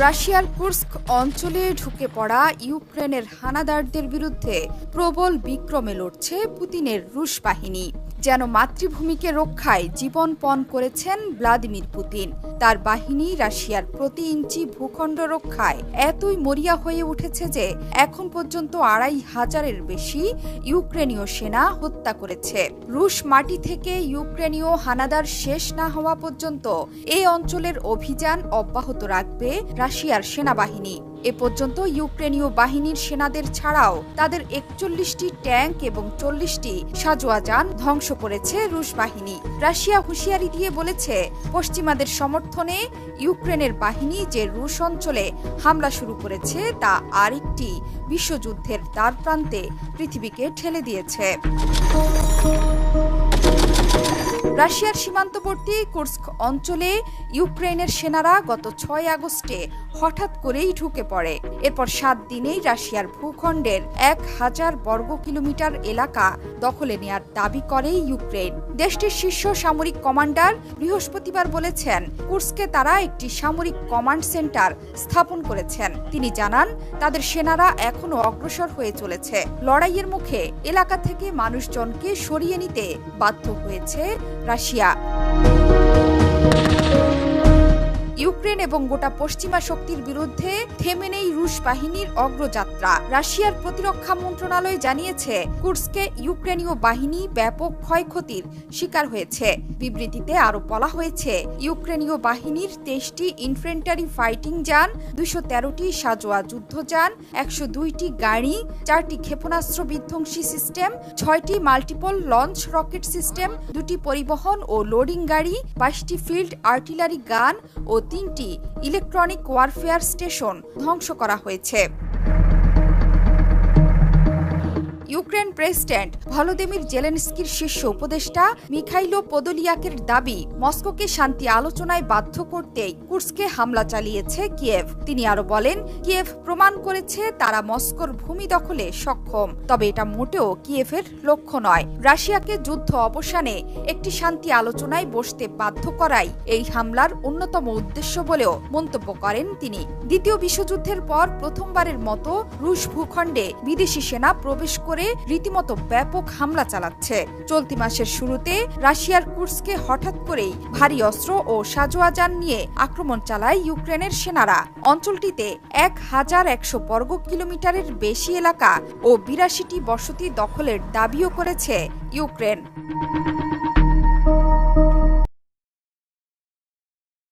রাশিয়ার কুর্স্ক অঞ্চলে ঢুকে পড়া ইউক্রেনের হানাদারদের বিরুদ্ধে প্রবল বিক্রমে লড়ছে পুতিনের রুশ বাহিনী। যেন মাতৃভূমিকে রক্ষায় জীবনপণ করেছেন ভ্লাদিমির পুতিন। তার বাহিনী রাশিয়ার প্রতি ইঞ্চি ভূখণ্ড রক্ষায় এতই মরিয়া হয়ে উঠেছে যে এখন পর্যন্ত আড়াই হাজারের বেশি ইউক্রেনীয় সেনা হত্যা করেছে। রুশ মাটি থেকে ইউক্রেনীয় হানাদার শেষ না হওয়া পর্যন্ত এই অঞ্চলের অভিযান অব্যাহত রাখবে রাশিয়ার সেনাবাহিনী। এ পর্যন্ত ইউক্রেনীয় বাহিনীর সেনাদের ছাড়াও তাদের একচল্লিশটি ট্যাঙ্ক এবং চল্লিশটি সাজোয়া যান ধ্বংস করেছে রুশ বাহিনী। রাশিয়া হুঁশিয়ারি দিয়ে বলেছে, পশ্চিমাদের সমর্থনে ইউক্রেনের বাহিনী যে রুশ অঞ্চলে হামলা শুরু করেছে, তা আরেকটি বিশ্বযুদ্ধের দ্বার প্রান্তে পৃথিবীকে ঠেলে দিয়েছে। রাশিয়ার সীমান্তবর্তী কুর্স্ক অঞ্চলে ইউক্রেনের সেনারা গত ছয় আগস্টে হঠাৎ করেই ঢুকে পড়ে। এরপর সাত দিনেই রাশিয়ার ভূখণ্ডের এক হাজার বর্গ কিলোমিটার এলাকা দখলে নেয়ার দাবি করে ইউক্রেন। দেশটির শীর্ষ সামরিক কমান্ডার বৃহস্পতিবার বলেছেন, কুর্সকে তারা একটি সামরিক কমান্ড সেন্টার স্থাপন করেছেন। তিনি জানান, তাদের সেনারা এখনও অগ্রসর হয়ে চলেছে। লড়াইয়ের মুখে এলাকা থেকে মানুষজনকে সরিয়ে নিতে বাধ্য হয়েছে রাশিয়া। এবং গোটা পশ্চিমা শক্তির বিরুদ্ধে থেমে নেই রুশ বাহিনীর অগ্রযাত্রা। রাশিয়ার প্রতিরক্ষা মন্ত্রণালয় জানিয়েছে, কুর্সকে ইউক্রেনীয় বাহিনী ব্যাপক ক্ষয়ক্ষতির শিকার হয়েছে। বিবৃতিতে আরও বলা হয়েছে, ইউক্রেনীয় বাহিনীর তেইশটি ইনফ্রেন্টারি ফাইটিং যান, দুইশো তেরোটি সাজোয়া যুদ্ধযান একশো দুইটি গাড়ি, চারটি ক্ষেপণাস্ত্র বিধ্বংসী সিস্টেম, ছয়টি মাল্টিপল লঞ্চ রকেট সিস্টেম, দুটি পরিবহন ও লোডিং গাড়ি, বাইশটি ফিল্ড আর্টিলারি গান ও তিনটি ইলেকট্রনিক ওয়ারফেয়ার স্টেশন ধ্বংস করা হয়েছে। ইউক্রেন প্রেসিডেন্ট ভলোদিমির জেলেনস্কির শীর্ষ উপদেষ্টা মিখাইলো পদলিয়াকের দাবি, মস্কোকে শান্তি আলোচনায় বাধ্য করতেই কুর্সকে হামলা চালিয়েছে কিয়েভ। তিনি আরও বলেন, কিয়েভ প্রমাণ করেছে তারা মস্কোর ভূমি দখলে সক্ষম, তবে এটা মোটেও কিয়েভের লক্ষ্য নয়। রাশিয়াকে যুদ্ধ অবসানে একটি শান্তি আলোচনায় বসতে বাধ্য করাই এই হামলার অন্যতম উদ্দেশ্য বলেও মন্তব্য করেন তিনি। দ্বিতীয় বিশ্বযুদ্ধের পর প্রথমবারের মতো রুশ ভূখণ্ডে বিদেশি সেনা প্রবেশ করে রীতিমতো ব্যাপক হামলা চালাচ্ছে। চলতি মাসের শুরুতে রাশিয়ার কুর্সকে হঠাৎ করেই ভারী অস্ত্র ও সাজোয়াজান নিয়ে আক্রমণ চালায় ইউক্রেনের সেনারা। অঞ্চলটিতে এক হাজার একশো বর্গ কিলোমিটারের বেশি এলাকা ও বিরাশিটি বসতি দখলের দাবিও করেছে ইউক্রেন।